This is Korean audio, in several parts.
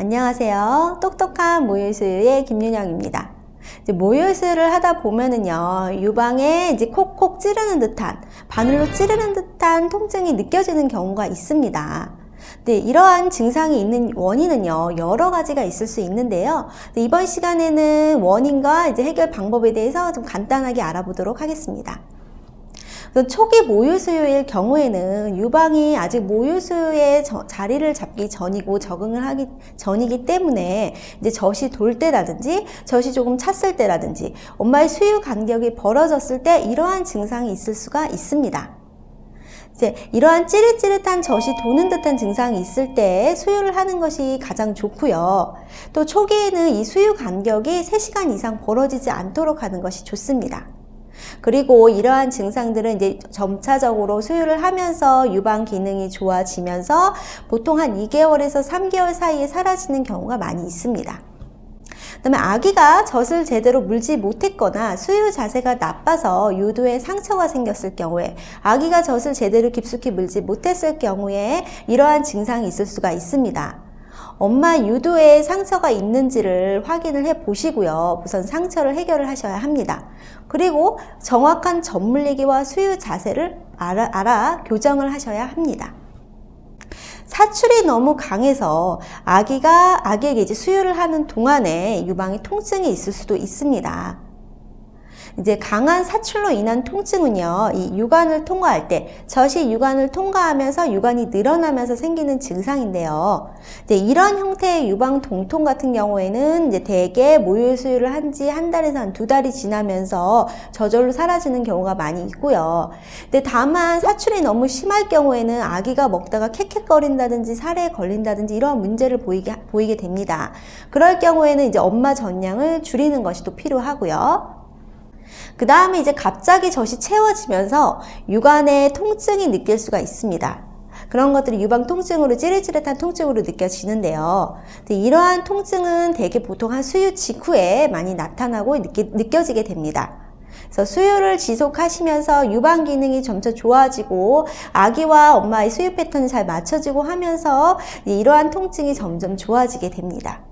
안녕하세요. 똑똑한 모유수유의 김윤영입니다. 모유수유를 하다 보면은요, 유방에 이제 콕콕 찌르는 듯한, 바늘로 찌르는 듯한 통증이 느껴지는 경우가 있습니다. 네, 이러한 증상이 있는 원인은요, 여러 가지가 있을 수 있는데요. 네, 이번 시간에는 원인과 이제 해결 방법에 대해서 좀 간단하게 알아보도록 하겠습니다. 초기 모유수유일 경우에는 유방이 아직 모유수유의 저- 자리를 잡기 전이고 적응을 하기 전이기 때문에 이제 젖이 돌 때라든지 젖이 조금 찼을 때라든지 엄마의 수유 간격이 벌어졌을 때 이러한 증상이 있을 수가 있습니다. 이제 이러한 찌릿찌릿한 젖이 도는 듯한 증상이 있을 때 수유를 하는 것이 가장 좋고요. 또 초기에는 이 수유 간격이 3시간 이상 벌어지지 않도록 하는 것이 좋습니다. 그리고 이러한 증상들은 이제 점차적으로 수유를 하면서 유방 기능이 좋아지면서 보통 한 2개월에서 3개월 사이에 사라지는 경우가 많이 있습니다. 그다음에 아기가 젖을 제대로 물지 못했거나 수유 자세가 나빠서 유도에 상처가 생겼을 경우에 아기가 젖을 제대로 깊숙이 물지 못했을 경우에 이러한 증상이 있을 수가 있습니다. 엄마 유도에 상처가 있는지를 확인을 해 보시고요. 우선 상처를 해결을 하셔야 합니다. 그리고 정확한 젖 물리기와 수유 자세를 알아, 알아 교정을 하셔야 합니다. 사출이 너무 강해서 아기가 아기에게 이제 수유를 하는 동안에 유방에 통증이 있을 수도 있습니다. 이제 강한 사출로 인한 통증은요, 이 유관을 통과할 때, 젖이 유관을 통과하면서 유관이 늘어나면서 생기는 증상인데요. 이제 이런 형태의 유방 동통 같은 경우에는 이제 대개 모유 수유를 한 지 한 달에서 한 두 달이 지나면서 저절로 사라지는 경우가 많이 있고요. 근데 다만 사출이 너무 심할 경우에는 아기가 먹다가 캑캑거린다든지 살에 걸린다든지 이러한 문제를 보이게, 보이게 됩니다. 그럴 경우에는 이제 엄마 전량을 줄이는 것이 또 필요하고요. 그 다음에 이제 갑자기 젖이 채워지면서 유관에 통증이 느낄 수가 있습니다. 그런 것들이 유방 통증으로 찌릿찌릿한 통증으로 느껴지는데요. 이러한 통증은 대개 보통 한 수유 직후에 많이 나타나고 느끼, 느껴 지게 됩니다. 그래서 수유를 지속하시면서 유방 기능이 점차 좋아지고 아기와 엄마의 수유 패턴이 잘 맞춰지고 하면서 이러한 통증이 점점 좋아지게 됩니다.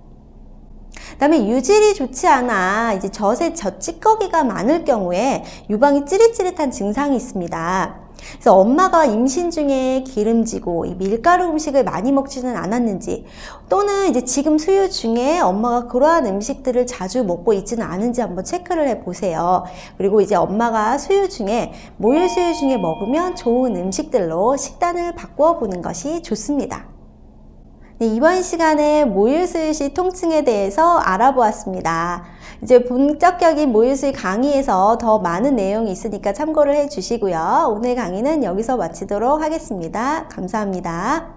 그다음에 유질이 좋지 않아 이제 젖에 젖 찌꺼기가 많을 경우에 유방이 찌릿찌릿한 증상이 있습니다. 그래서 엄마가 임신 중에 기름지고 이 밀가루 음식을 많이 먹지는 않았는지 또는 이제 지금 수유 중에 엄마가 그러한 음식들을 자주 먹고 있지는 않은지 한번 체크를 해 보세요. 그리고 이제 엄마가 수유 중에 모유 수유 중에 먹으면 좋은 음식들로 식단을 바꾸어 보는 것이 좋습니다. 네, 이번 시간에 모유수유 시 통증에 대해서 알아보았습니다. 이제 본격적인 모유수유 강의에서 더 많은 내용이 있으니까 참고를 해 주시고요. 오늘 강의는 여기서 마치도록 하겠습니다. 감사합니다.